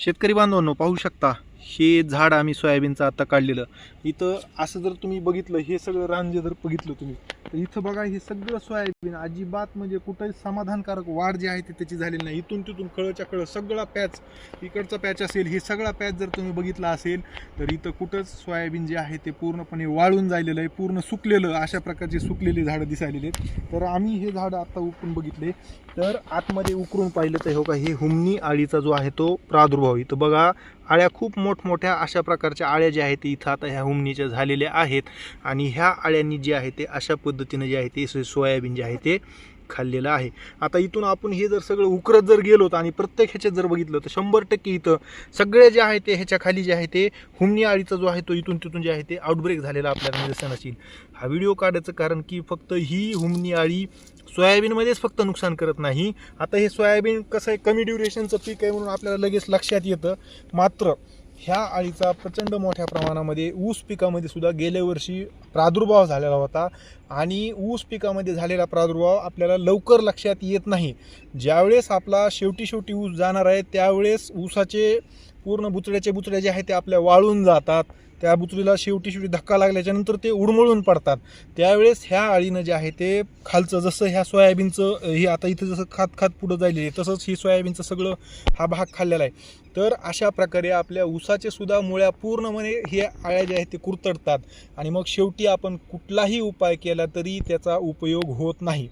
शेतकरी बांधवांनो पाहू शकता. हे झाड आम्ही सोयाबीनचं आता काढलेलं. इथं असं जर तुम्ही बघितलं हे सगळं रांजे जर बघितलं तुम्ही तर इथं बघा हे सगळं सोयाबीन अजिबात म्हणजे कुठंही समाधानकारक वाढ जी आहे ती त्याची झालेली नाही. इथून तिथून कळच्या कळ सगळा पॅच इकडचा पॅच असेल हे सगळा पॅच जर तुम्ही बघितला असेल तर इथं कुठंच सोयाबीन जे आहे ते पूर्णपणे वाळून जायलेलं आहे पूर्ण सुकलेलं अशा प्रकारचे सुकलेली झाडं दिसायलेली आहेत. तर आम्ही हे झाडं आत्ता उकरून बघितले. तर आतमध्ये उकरून पाहिलं तर हो का हे हुमनी आळीचा जो आहे तो प्रादुर्भाव. इथं बघा आळ्या खूप मोठमोठ्या अशा प्रकारच्या आळ्या ज्या आहेत ते इथं आता ह्या हुमणीच्या झालेल्या आहेत. आणि ह्या आळ्यांनी जे आहे ते अशा पद्धतीनं जे आहे ते सोयाबीन जे आहे ते खाल्लेलं आहे. आता इथून आपण हे जर सगळं उकरत जर गेलो तर आणि प्रत्येक ह्याच्यात जर बघितलं तर शंभर टक्के इथं सगळे जे आहे ते ह्याच्या खाली जे आहे ते हुमणी आळीचा जो आहे तो इथून तिथून जे आहे ते आउटब्रेक झालेला आपल्याला निदर्शन असेल. हा व्हिडिओ काढायचं कारण की फक्त ही हुमणी आळी सोयाबीनमध्येच फक्त नुकसान करत नाही. आता हे सोयाबीन कसं आहे कमी ड्युरेशनचं पीक आहे म्हणून आपल्याला लगेच लक्षात येतं. मात्र ह्या आळीचा प्रचंड मोठ्या प्रमाणामध्ये ऊस पिकामध्ये सुद्धा गेल्या वर्षी प्रादुर्भाव झालेला होता. आणि ऊस पिकामध्ये झालेला प्रादुर्भाव आपल्याला लवकर लक्षात येत नाही. ज्यावेळेस आपला शेवटी शेवटी ऊस जाणार आहे त्यावेळेस ऊसाचे पूर्ण बुचड्याचे बुचड्या जे आहेत ते आपल्या वाळून जातात. त्या बुचडीला शेवटी शेवटी धक्का लागल्याच्यानंतर ते उडमळून पडतात. त्यावेळेस ह्या आळीनं जे आहे ते खालचं जसं ह्या सोयाबीनचं हे आता इथं जसं खात खात पुढं जायले तसंच ही सोयाबीनचं सगळं हा भाग खाल्लेला आहे. तर अशा प्रकारे आपल्या ऊसाचे सुद्धा मुळ्या पूर्णपणे हे आळ्या ज्या आहेत ते कुरतडतात. आणि मग शेवटी आपण कुठलाही उपाय केला तरी त्याचा उपयोग होत नाही.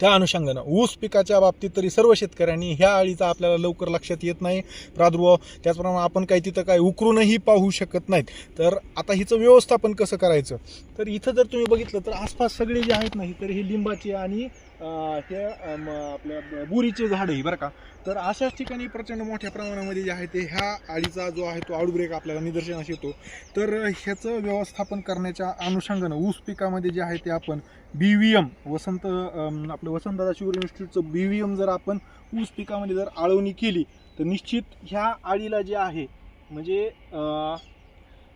त्या अनुषंगानं ऊस पिकाच्या बाबतीत तरी सर्व शेतकऱ्यांनी ह्या आळीचा आपल्याला लवकर लक्षात येत नाही. प्रादुर्भाव त्याचप्रमाणे आपण काही तिथं काय उकरूनही पाहू शकत नाहीत. तर आता हिचं व्यवस्थापन कसं करायचं? तर इथं जर तुम्ही बघितलं तर आसपास सगळे जे आहेत नाही तर हे लिंबाचे आणि हे आपल्या बुरीचे झाड आहे बरं का. तर अशाच ठिकाणी प्रचंड मोठ्या प्रमाणामध्ये जे आहे ते ह्या आळीचा जो आहे तो आउटब्रेक आपल्याला निदर्शनास येतो. तर ह्याचं व्यवस्थापन करण्याच्या अनुषंगानं ऊस पिकामध्ये जे आहे ते आपण बी व्ही एम वसंत आपलं वसंतदादा शिवर इन्स्टिट्यूटचं बी व्ही एम जर आपण ऊस पिकामध्ये जर आळवणी केली तर निश्चित ह्या आळीला जे आहे म्हणजे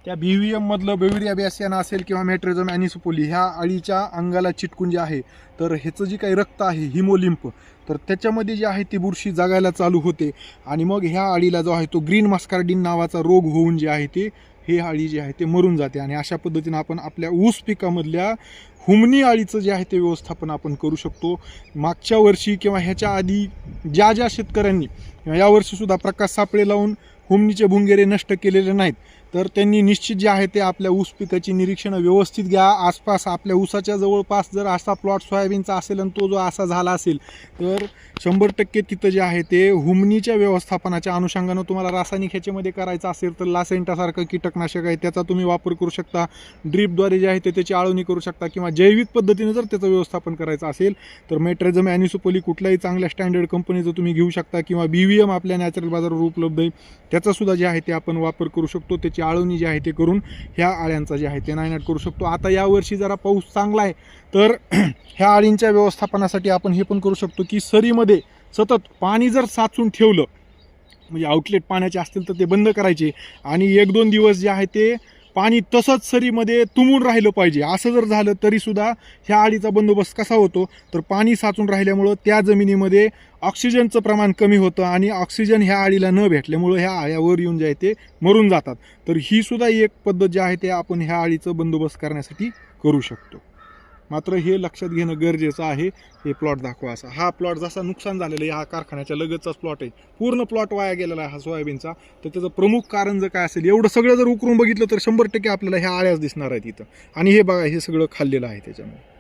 त्या बी व्ही एममधलं बेविरिया बॅसियाना असेल किंवा मॅट्रेझम ॲनिसोपोली ह्या अळीच्या अंगाला चिटकून जे आहे तर ह्याचं जे काही रक्त आहे हिमोलिम्प तर त्याच्यामध्ये जे आहे ती बुरशी जगायला चालू होते. आणि मग ह्या अळीला जो आहे तो ग्रीन मास्कार्डिन नावाचा रोग होऊन जे आहे ते हे अळी जे आहे ते मरून जाते. आणि अशा पद्धतीनं आपण आपल्या ऊस पिकामधल्या हुमणी अळीचं जे आहे ते व्यवस्थापन आपण करू शकतो. मागच्या वर्षी किंवा ह्याच्या आधी ज्या ज्या शेतकऱ्यांनी किंवा यावर्षीसुद्धा प्रकाश सापळे लावून हुमणीचे भुंगेरे नष्ट केलेले नाहीत तर त्यांनी निश्चित जे आहे ते आपल्या ऊस पिकाची निरीक्षणं व्यवस्थित घ्या. आसपास आपल्या ऊसाच्या जवळपास जर असा प्लॉट सोयाबीनचा असेल आणि तो जो असा झाला असेल तर शंभर टक्के तिथं जे आहे ते हुमनीच्या व्यवस्थापनाच्या अनुषंगानं तुम्हाला रासायनिक ह्याच्यामध्ये करायचं असेल तर लासेंटासारखं कीटकनाशक आहे त्याचा तुम्ही वापर करू शकता. ड्रीपद्वारे जे आहे ते त्याची आळवणी करू शकता किंवा जैविक पद्धतीनं जर त्याचं व्यवस्थापन करायचं असेल तर मेट्रेझम ॲनिसोपोली कुठल्याही चांगल्या स्टँडर्ड कंपनीचं तुम्ही घेऊ शकता किंवा बी व्ही एम आपल्या नॅचरल बाजारावर उपलब्ध आहे. त्याचासुद्धा जे आहे ते आपण वापर करू शकतो. त्याची आळवणी जी आहे ते करून ह्या आळ्यांचा जे आहे ते नायनाट करू शकतो. आता यावर्षी जरा पाऊस चांगला आहे तर ह्या आळींच्या व्यवस्थापनासाठी आपण हे पण करू शकतो की सरीमध्ये सतत पाणी जर साचून ठेवलं म्हणजे आउटलेट पाण्याचे असतील तर ते बंद करायचे आणि एक दोन दिवस जे आहे ते पाणी तसंच सरीमध्ये तुंबून राहिलं पाहिजे. असं जर झालं तरीसुद्धा ह्या आळीचा बंदोबस्त कसा होतो? तर पाणी साचून राहिल्यामुळं त्या जमिनीमध्ये ऑक्सिजनचं प्रमाण कमी होतं आणि ऑक्सिजन ह्या आळीला न भेटल्यामुळं ह्या आळ्यावर येऊन जे आहे ते मरून जातात. तर ही सुद्धा एक पद्धत जी आहे ते आपण ह्या आळीचं बंदोबस्त करण्यासाठी करू शकतो. मात्र हे लक्षात घेणं गरजेचं आहे हे प्लॉट दाखवा असा. हा प्लॉट जसा नुकसान झालेलं आहे हा कारखान्याच्या लगतचाच प्लॉट आहे. पूर्ण प्लॉट वाया गेलेला आहे हा सोयाबीनचा. तर त्याचं प्रमुख कारण जर काय असेल एवढं सगळं जर उकरून बघितलं तर शंभर टक्के आपल्याला ह्या आळ्याच दिसणार आहेत इथं. आणि हे बघा हे सगळं खाल्लेलं आहे त्याच्यामुळे.